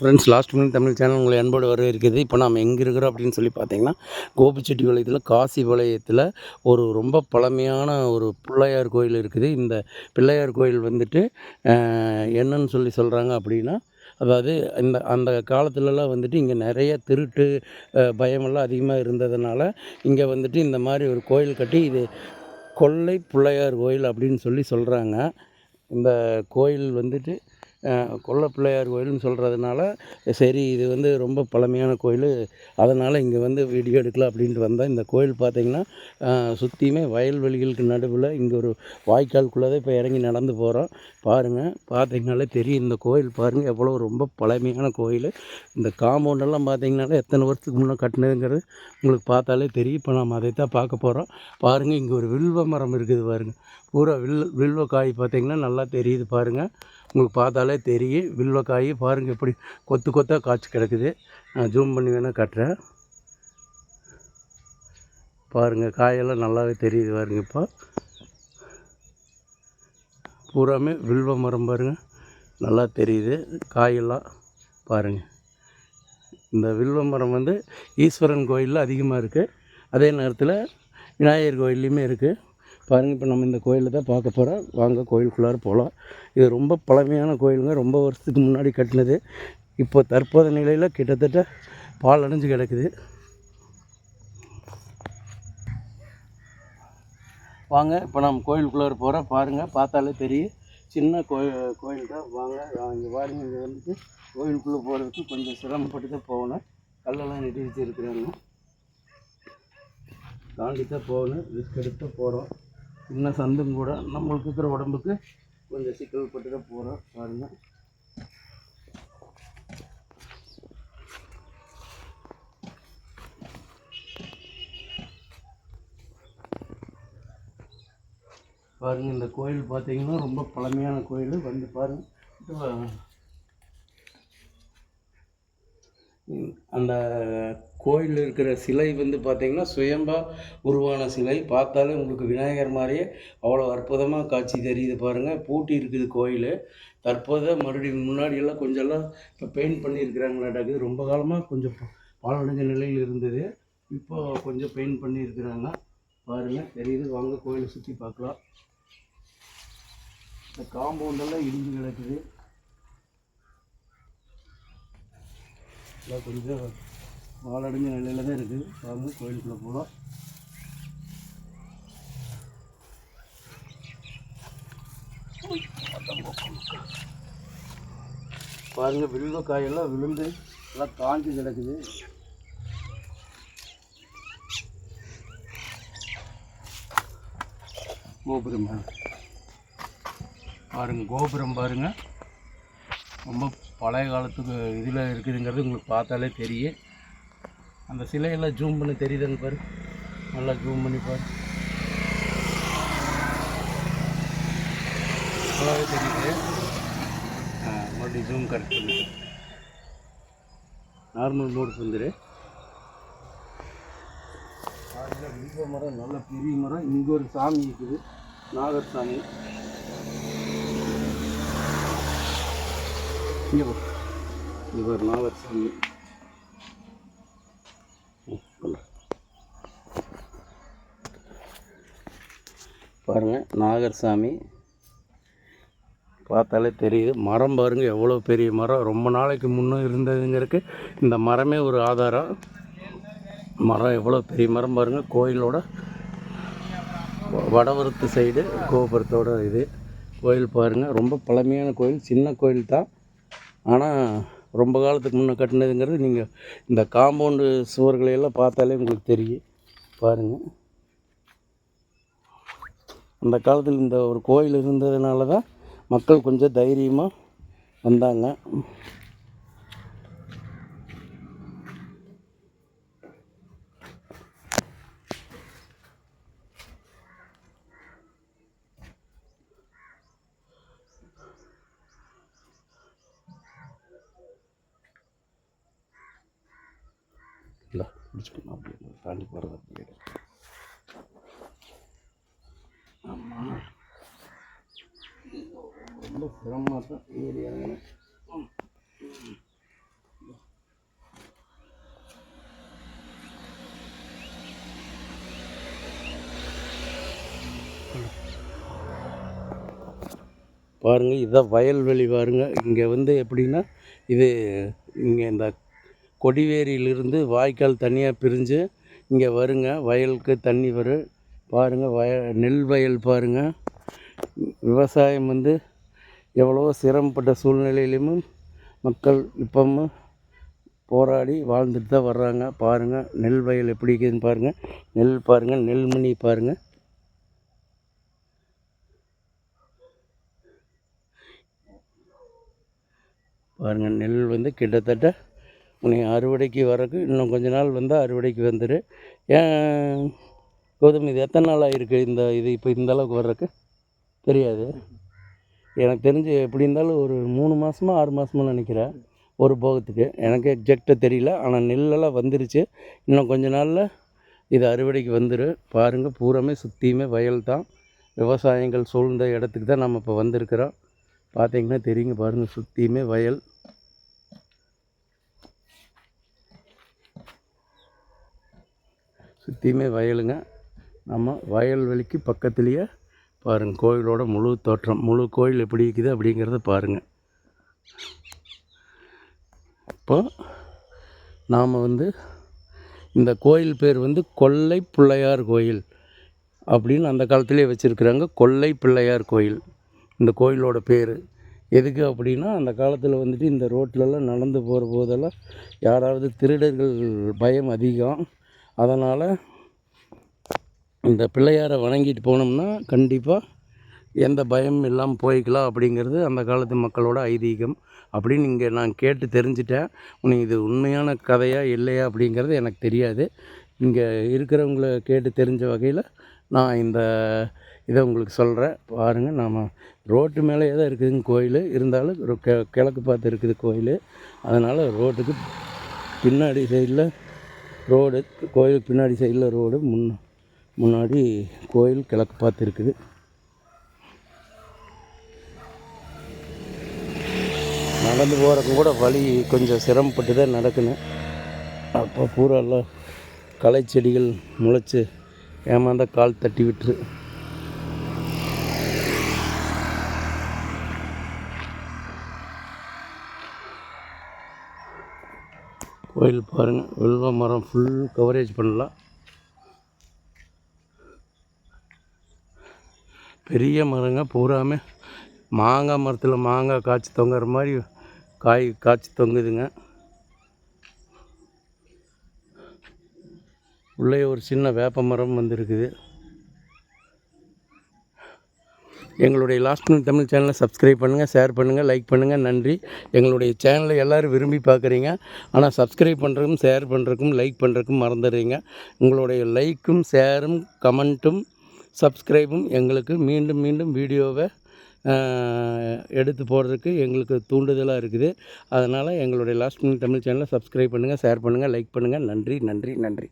Friends last minute Tamil channel உங்களை அன்போடு வர இருக்குது இப்போ நம்ம எங்கே இருக்கிறோம் அப்படின்னு சொல்லி பார்த்தீங்கன்னா கோபிச்செட்டிப்பாளையத்தில் காசிபாளையத்தில் ஒரு ரொம்ப பழமையான ஒரு பிள்ளையார் கோயில் இருக்குது. இந்த பிள்ளையார் கோயில் வந்துட்டு என்னன்னு சொல்லி சொல்கிறாங்க அப்படின்னா அதாவது இந்த அந்த காலத்துலலாம் வந்துட்டு இங்கே நிறைய திருட்டு பயமெல்லாம் அதிகமாக இருந்ததுனால இங்கே வந்துட்டு இந்த மாதிரி ஒரு கோயில் கட்டி இது கொல்லை பிள்ளையார் கோயில் அப்படின்னு சொல்லி சொல்கிறாங்க இந்த கோயில் வந்துட்டு கொல்ல பிள்ளையார் கோயில்னு சொல்கிறதுனால சரி இது வந்து ரொம்ப பழமையான கோயில் அதனால் இங்கே வந்து வீடியோ எடுக்கலாம் அப்படின்ட்டு வந்தேன். இந்த கோயில் பார்த்திங்கன்னா சுற்றியுமே வயல்வெளிகளுக்கு நடுவில் இங்கே ஒரு வாய்க்கால்குள்ளே தான் இப்போ இறங்கி நடந்து போகிறோம் பாருங்கள் பார்த்திங்கனாலே தெரியும் இந்த கோயில் பாருங்கள் எவ்வளோ ரொம்ப பழமையான கோயில். இந்த காம்பவுண்டெல்லாம் பார்த்திங்கனாலே எத்தனை வருஷத்துக்கு முன்னே கட்டினதுங்கிறது உங்களுக்கு பார்த்தாலே தெரியும். இப்போ நம்ம அதை தான் பார்க்க போகிறோம் பாருங்கள் இங்கே ஒரு வில்வ மரம் இருக்குது பாருங்கள் பூரா வில் வில்வ காய் பார்த்திங்கன்னா நல்லா தெரியுது பாருங்கள் உங்களுக்கு பார்த்தாலே தெரியும். வில்வ காய் பாருங்கள் எப்படி கொத்து கொத்தாக காய்ச்சி கிடக்குது. நான் ஜூம் பண்ணி வேணால் கட்டுறேன். பாருங்கள் காயெல்லாம் நல்லாவே தெரியுது பாருங்க இப்போ. பூராமே வில்வ மரம் பாருங்கள் நல்லா தெரியுது. காயெல்லாம் பாருங்கள் இந்த வில்வ மரம் வந்து ஈஸ்வரன் கோயிலில் அதிகமாக இருக்குது அதே நேரத்தில் விநாயகர் கோயில்லையுமே இருக்குது பாருங்கள் இப்போ நம்ம இந்த கோயிலில் தான் பார்க்க போகிறோம் வாங்க கோயிலுக்குள்ளார போகலாம் இது ரொம்ப பழமையான கோயிலுங்க. ரொம்ப வருஷத்துக்கு முன்னாடி கட்டினது. இப்போ தற்போதைய நிலையில் கிட்டத்தட்ட பால் அடைஞ்சு கிடக்குது. வாங்க இப்போ நம்ம கோயிலுக்குள்ளார போகிறோம் பாருங்கள் பார்த்தாலே தெரியும். சின்ன கோயில் கோயில் தான். வாங்க இங்கே பாருங்க இங்கே வந்துட்டு கோயிலுக்குள்ளே போகிறதுக்கு கொஞ்சம் சிரமப்பட்டு தான் போகணும். கல்லெல்லாம் நெட்டி வச்சுருக்குறாங்க. தாண்டி தான் போகணும். ரிஸ்க் எடுத்து தான் போகிறோம் இன்னும் சந்தும் கூட நம்மளுக்கு இருக்கிற உடம்புக்கு கொஞ்சம் சிக்கல் பட்டு தான் போகிறோம் பாருங்கள் பாருங்கள் இந்த கோயில் பார்த்தீங்கன்னா ரொம்ப பழமையான கோயில். வந்து பாருங்கள் அந்த கோயிலில் இருக்கிற சிலை வந்து பார்த்தீங்கன்னா சுயம்பா உருவான சிலை. பார்த்தாலே உங்களுக்கு விநாயகர் மாதிரியே அவ்வளோ அற்புதமாக காட்சி தெரியுது பாருங்கள் பூட்டி இருக்குது கோயில். தற்போது மறுபடியும் முன்னாடியெல்லாம் கொஞ்சம்லாம் கொஞ்சம் எல்லாம் இப்போ பெயிண்ட் பண்ணியிருக்கிறாங்களாட்டாக்குது ரொம்ப காலமாக கொஞ்சம் பாலடைஞ்ச நிலையில் இருந்தது. இப்போ கொஞ்சம் பெயிண்ட் பண்ணியிருக்கிறாங்க. பாருங்கள் தெரியுது. வாங்க கோயிலை சுற்றி பார்க்கலாம். இந்த காம்பவுண்டெல்லாம் இடிஞ்சு கிடக்குது. எல்லாம் கொஞ்சம் வாழடைஞ்ச நிலையில தான் இருக்குது வாங்க கோயிலுக்குள்ளே போகலாம் பாருங்க வில்வ காயெல்லாம் விழுந்து எல்லாம் காஞ்சி கிடக்குது. கோபுரம் பாருங்கள் பாருங்க கோபுரம் பாருங்க. ரொம்ப பழைய காலத்துக்கு இதில் இருக்குதுங்கிறது உங்களுக்கு பார்த்தாலே தெரியும். அந்த சிலையெல்லாம் ஜூம் பண்ணி தெரியுதுங்க பாரு. நல்லா ஜூம் பண்ணி பாரு. நல்லாவே தெரியுது. மறுபடியும் ஜூம் கரெக்ட் பண்ணி. நார்மல் மோட் வந்துரு. பாருங்க, மரம் நல்ல பெரிய மரம். இங்கே ஒரு சாமி இருக்குது. நாகர் சாமி. இங்கே இங்கே ஒரு நாகர் சாமி. பாருங்கள் நாகர் சாமி பார்த்தாலே தெரியுது. மரம் பாருங்கள் எவ்வளோ பெரிய மரம். ரொம்ப நாளைக்கு முன்னே இருந்ததுங்கிறதுக்கு இந்த மரமே ஒரு ஆதாரம். மரம் எவ்வளோ பெரிய மரம் பாருங்கள் கோயிலோட வ- வடவரத்து சைடு கோபுரத்தோட இது. கோயில் பாருங்கள் ரொம்ப பழமையான கோயில் சின்ன கோயில் தான். ஆனால் ரொம்ப காலத்துக்கு முன்னே கட்டினதுங்கிறது நீங்கள் இந்த காம்பவுண்டு சுவர்களையெல்லாம் பார்த்தாலே உங்களுக்கு தெரியும். பாருங்கள் அந்த காலத்தில் இந்த ஒரு கோயில் இருந்ததுனால தான் மக்கள் கொஞ்சம் தைரியமாக வந்தாங்க. இல்லை பிடிச்சிக்கணும் அப்படின்னு தாண்டி போகிறது அப்படி ரொம்ப சிரமமாக தான் ஏறி பாருங்கள் இதான் வயல்வெளி பாருங்கள் இங்கே வந்து எப்படின்னா இது இங்கே இந்த கொடிவேரியிலிருந்து வாய்க்கால் தனியாக பிரிஞ்சு இங்கே வருங்க. வயலுக்கு தண்ணி வரும். பாருங்கள் வய நெல் வயல் பாருங்கள் விவசாயம் வந்து எவ்வளோ சிரமப்பட்ட சூழ்நிலையிலும் மக்கள் இப்பவும் போராடி வாழ்ந்துட்டு தான் வர்றாங்க. பாருங்கள் நெல் வயல் எப்படி இருக்குதுன்னு பாருங்கள் நெல் பாருங்கள் நெல்மணி பாருங்கள் பாருங்கள் நெல் வந்து கிட்டத்தட்ட உன்னை அறுவடைக்கு வரக்கு இன்னும் கொஞ்ச நாள் வந்தால் அறுவடைக்கு வந்துடு ஏன் கௌதம் இது எத்தனை நாள் ஆகிருக்கு இந்த இது இப்போ இந்த அளவுக்கு வர்றதுக்கு? தெரியாது. எனக்கு தெரிஞ்சு எப்படி இருந்தாலும் ஒரு மூணு மாதமா ஆறு மாதமா நினைக்கிறேன். ஒரு போகத்துக்கு. எனக்கு எக்ஸாக்டாக தெரியல. ஆனால் நெல்லெல்லாம் வந்துருச்சு. இன்னும் கொஞ்ச நாளில் இது அறுவடைக்கு வந்துடும் பாருங்கள் பூராமே சுற்றியுமே வயல் தான். விவசாயங்கள் சூழ்ந்த இடத்துக்கு தான் நம்ம இப்போ வந்திருக்கிறோம். பார்த்தீங்கன்னா தெரியுங்க பாருங்கள் சுற்றியுமே வயல். சுற்றியுமே வயலுங்க. நம்ம வயல்வெளிக்கு பக்கத்துலேயே பாருங்கள் கோயிலோட முழு தோற்றம் முழு கோயில் எப்படி இருக்குது அப்படிங்கிறத பாருங்கள் இப்போ நாம் வந்து இந்த கோயில் பேர் வந்து கொல்லை பிள்ளையார் கோயில் அப்படின்னு அந்த காலத்திலே வச்சுருக்குறாங்க. கொல்லை பிள்ளையார் கோயில் இந்த கோயிலோட பேர். எதுக்கு அப்படின்னா அந்த காலத்தில் வந்துட்டு இந்த ரோட்லலாம் நடந்து போகிற போதெல்லாம் யாராவது திருடர்கள் பயம் அதிகம். அதனால் இந்த பிள்ளையாரை வணங்கிட்டு போனோம்னா கண்டிப்பாக எந்த பயமும் இல்லாமல் போய்க்கலாம் அப்படிங்கிறது அந்த காலத்து மக்களோட ஐதீகம். அப்படின்னு இங்கே நான் கேட்டு தெரிஞ்சிட்டேன். உனக்கு இது உண்மையான கதையா இல்லையா அப்படிங்கிறது எனக்கு தெரியாது. இங்கே இருக்கிறவங்கள கேட்டு தெரிஞ்ச வகையில் நான் இந்த இதை உங்களுக்கு சொல்கிறேன் பாருங்கள் நாம் ரோட்டு மேலேயே தான் இருக்குதுங்க கோயில். இருந்தாலும் கெ கிழக்கு பார்த்து இருக்குது கோயில். அதனால் ரோட்டுக்கு பின்னாடி சைடில் ரோடு கோயிலுக்கு பின்னாடி சைடில் ரோடு முன் முன்னாடி கோயில் கிழக்கு பார்த்து இருக்குது. நடந்து போகிறக்கு கூட வழி கொஞ்சம் சிரமப்பட்டு தான் நடக்கணும். அப்போ பூரா எல்லாம் களை செடிகள் முளைச்சி ஏமாந்த கால் தட்டி விட்டுரு. கோயில் பாருங்கள் வில்வ மரம் ஃபுல் கவரேஜ் பண்ணலாம். பெரிய மரங்க பூராமே மாங்காய் மரத்தில் மாங்காய் காய்ச்சி தொங்குற மாதிரி காய் காய்ச்சி தொங்குதுங்க. உள்ளே ஒரு சின்ன வேப்ப மரம் வந்திருக்குது. எங்களுடைய லாஸ்ட் மினிட் தமிழ் சேனலை சப்ஸ்கிரைப் பண்ணுங்கள் ஷேர் பண்ணுங்கள் லைக் பண்ணுங்கள் நன்றி. எங்களுடைய சேனலை எல்லோரும் விரும்பி பார்க்குறீங்க. ஆனால் சப்ஸ்கிரைப் பண்ணுறதுக்கும் ஷேர் பண்ணுறதுக்கும் லைக் பண்ணுறதுக்கும் மறந்துடுறீங்க. உங்களுடைய லைக்கும் ஷேரும் கமெண்ட்டும் சப்ஸ்கிரைபும் எங்களுக்கு மீண்டும் மீண்டும் வீடியோவை எடுத்து போடுறதுக்கு எங்களுக்கு தூண்டுதலாக இருக்குது. அதனால் எங்களுடைய லாஸ்ட் மினிட் தமிழ் சேனலை சப்ஸ்கிரைப் பண்ணுங்கள் ஷேர் பண்ணுங்கள் லைக் பண்ணுங்கள் நன்றி நன்றி நன்றி.